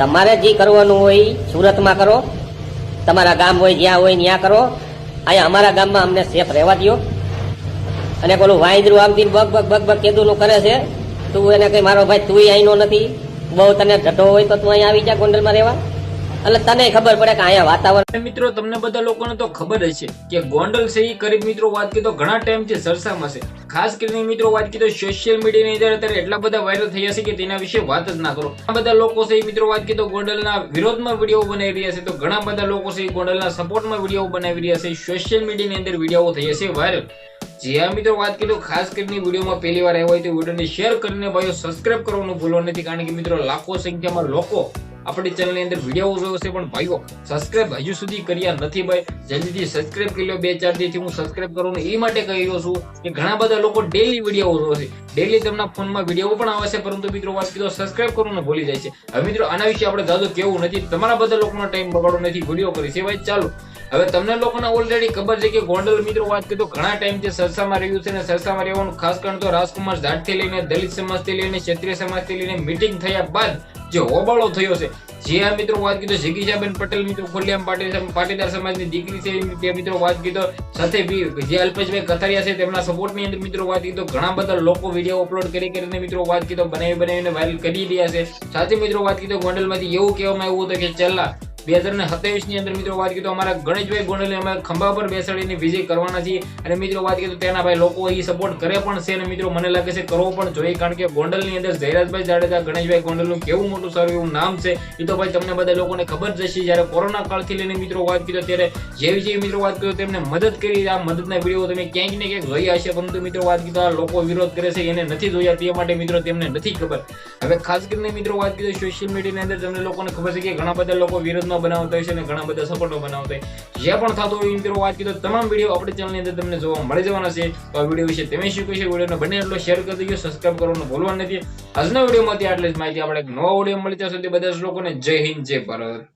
તમારે જે કરવાનું હોય સુરતમાં કરો. તમારા ગામ હોય, જ્યાં હોય, ત્યાં કરો. અહીંયા અમારા ગામમાં અમને સેફ રહેવા દ્યો. અને પેલું વાંદરું આમથી બગ બગ બગ બગ કેદુનું કરે છે, તું એને કઈ મારો ભાઈ તું અહીંનો નથી. બહુ તને ઢટો હોય તો તું અહીંયા આવી જા ગોંડલમાં રહેવા. એટલે તને ખબર પડે કે અહીંયા વાતાવરણ મિત્રો, તમને બધા લોકોને તો ખબર હશે કે ગોંડલ છે એ ગરીબ મિત્રો વાત કીધો ઘણા ટાઈમથી સરસામાં છે. ખાસ કરીને મિત્રો વાત કીધો સોશિયલ મીડિયાની અંદર અત્યારે એટલા બધા વાયરલ થયા છે કે તેના વિશે વાત જ ના કરો. આ બધા લોકો છે મિત્રો વાત તો ગોંડલના વિરોધમાં વીડિયો બનાવી રહ્યા છે. તો ઘણા બધા લોકો છે એ ગોંડલના સપોર્ટમાં વીડિયો બનાવી રહ્યા છે. સોશિયલ મીડિયાની અંદર વીડિયો થયા છે વાયરલ જે આ મિત્રો વાત તો ખાસ કરીને વિડીયોમાં પહેલી વાર આવ્યો હોય તો વિડીયોને શેર કરીને ભાઈઓ સબસ્ક્રાઇબ કરવાનું ભૂલો નથી. કારણ કે મિત્રો, લાખો સંખ્યામાં લોકો આપણી ચેનલની અંદર વીડિયો જોયો છે પણ ભાઈઓ સબસ્ક્રાઇબ હજુ સુધી કર્યા નથી ભાઈ. જલ્દીથી સબસ્ક્રાઇબ કરી લો, બે, ચાર દિવસથી હું સબસ્ક્રાઇબ કરું એ માટે કહી રહ્યો છું કે ઘણા બધા લોકો ડેલી વીડિયો જોવે છે. ડેલી તેમના ફોનમાં વીડિયો પણ આવે છે, પરંતુ મિત્રો વાત કીધો સબસ્ક્રાઇબ કરવાનું ભૂલી જાય છે. હવે મિત્રો, આના વિશે આપણે દાદો કેવું નથી. તમારા બધા લોકોનો ટાઈમ બગાડો નથી વીડિયો કરી છે ભાઈ, ચાલો. હવે તમને લોકોને ઓલરેડી ખબર છે કે ગોંડલ, મિત્રો, વાત કીધો ઘણા ટાઈમથી સરસામાં રહ્યું છે અને સરસામાં રહેવાનું ખાસ કારણ તો રાજકુમાર જાટથી લઈને, દલિત સમાજથી લઈને, ક્ષત્રિય સમાજથી લઈને મિટિંગ થયા બાદ જે હોબાળો થયો છે. જે આ મિત્રો વાત કીધો જગીજાબેન પટેલ મિત્રો ખોલિયામ પાટીદાર સમાજની દીકરી છે તે મિત્રો વાત કીધો. સાથે જે અલ્પેશભાઈ કથારિયા છે, તેમના સપોર્ટની અંદર મિત્રો વાત કીધો. ઘણા બધા લોકો વીડિયો અપલોડ કરી કરીને મિત્રો વાત કીધો બનાવી બનાવીને વાયરલ કરી રહ્યા છે. સાથે મિત્રો વાત કીધો, ગોંડલમાંથી એવું કહેવામાં આવ્યું હતું કે છેલ્લા બે હજાર ને સત્યાવીસની અંદર મિત્રો વાત કીધું અમારા ગણેશભાઈ ગોંડલે અમે ખંભા પર બેસાડીને વિજય કરવાના છીએ. અને મિત્રો વાત કીધું તેના ભાઈ લોકો એ સપોર્ટ કરે પણ છે અને મિત્રો મને લાગે છે કરવો પણ જોઈએ કારણ કે ગોંડલની અંદર જયરાજભાઈ જાડેજા, ગણેશભાઈ ગોંડલનું કેવું મોટું સારું એવું નામ છે, એ તો ભાઈ તમને બધા લોકોને ખબર જ હશે. જ્યારે કોરોના કાળથી લઈને મિત્રો વાત કીધો ત્યારે જેવી જેવી મિત્રો વાત કીધો તેમને મદદ કરી આ મદદના વીડિયો તમે ક્યાંક ને ક્યાંક જોયા હશે. પરંતુ મિત્રો વાત આ લોકો વિરોધ કરે છે, એને નથી જોયા. તે માટે મિત્રો તેમને નથી ખબર. હવે ખાસ કરીને મિત્રો વાત કીધો સોશિયલ મીડિયાની અંદર તમને લોકોને ખબર છે કે ઘણા બધા લોકો વિરોધમાં બનાવતા હોય છે અને ઘણા બધા સપોર્ટમાં બનાવતા હોય. જે પણ થતું હોય મિત્રો વાત કીધો તમામ વીડિયો આપણી ચેનલની અંદર તમને જોવા મળી જવાના છે. તો આ વીડિયો વિશે તમે શું કહેશો? વિડીયોને બને એટલો શેર કરી દેજો સબસ્ક્રાઈબ કરવાનું ભૂલવાનું નથી. આજના વિડીયોમાંથી આટલી જ માહિતી આપણે એક નવા વીડિયો મળી ત્યાં સુધી બધા લોકોને જય હિન્દ, જય ભારત.